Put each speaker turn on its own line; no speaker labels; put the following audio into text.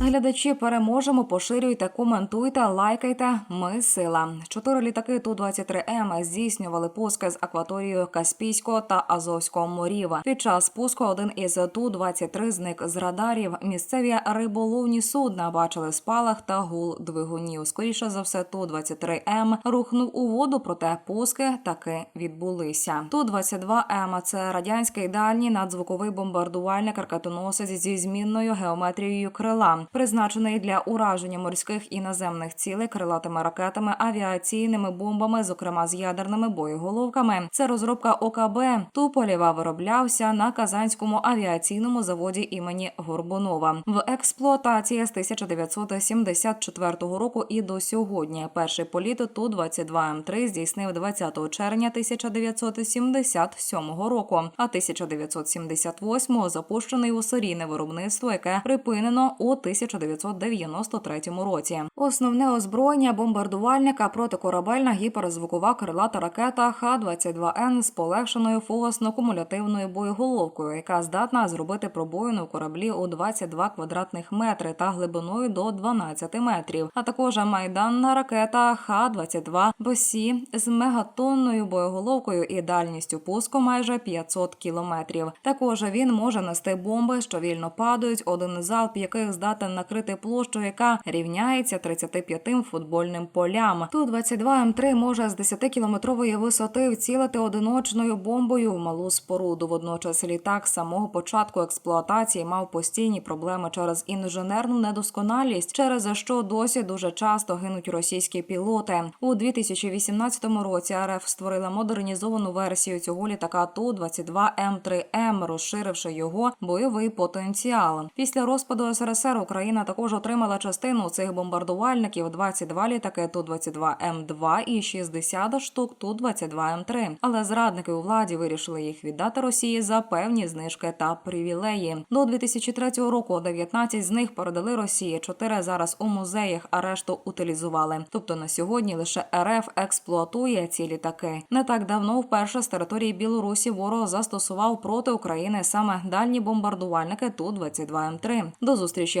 глядачі, переможемо. Поширюйте, коментуйте, лайкайте. Ми сила. Чотири літаки ту 23 м здійснювали пуски з акваторією Каспійського та Азовського морів. Під час спуску один із ту 23 зник з радарів. Місцеві риболовні судна бачили спалах та гул двигунів. Скоріше за все, ту 23 м рухнув у воду, проте пуски таки відбулися. Ту 22 м це радянський дальній надзвуковий бомбардувальник ракетоносець зі змінною геометрією крила, призначений для ураження морських і наземних цілей крилатими ракетами, авіаційними бомбами, зокрема з ядерними боєголовками. Це розробка ОКБ. Туполєва вироблявся на Казанському авіаційному заводі імені Горбунова в експлуатації з 1974 року і до сьогодні. Перший політ ту 22 м 3 здійснив 20 червня 1977 року, а 1978 запущений у серійне виробництво, яке припинено у 1993 році. Основне озброєння бомбардувальника протикорабельна гіперзвукова крилата ракета Х-22Н з полегшеною фугасно-кумулятивною боєголовкою, яка здатна зробити пробоїну кораблі у 22 квадратних метри та глибиною до 12 метрів. А також майданна ракета Х-22 Босі з мегатонною боєголовкою і дальністю пуску майже 500 кілометрів. Також він може нести бомби, що вільно падають, один залп яких здатен накрити площу, яка рівняється 35 футбольним полям. Ту 22 М3 може з 10-кілометрової висоти вцілити одиночною бомбою в малу споруду. Водночас літак з самого початку експлуатації мав постійні проблеми через інженерну недосконалість, через що досі дуже часто гинуть російські пілоти. У 2018 році РФ створила модернізовану версію цього літака ту 22 М3М, розширивши його бойовий потенціал. Після розпаду СРСР Україна також отримала частину цих бомбардувальників: 22 літаки ту 22 М2 і 60 штук ту 22 М3. Але зрадники у владі вирішили їх віддати Росії за певні знижки та привілеї. До 2003 року 19 з них передали Росії. 4 зараз у музеях, а решту утилізували. Тобто на сьогодні лише РФ експлуатує ці літаки. Не так давно вперше з території Білорусі ворог застосував проти України саме дальні бомбардувальники ту 22 М3. До зустрічі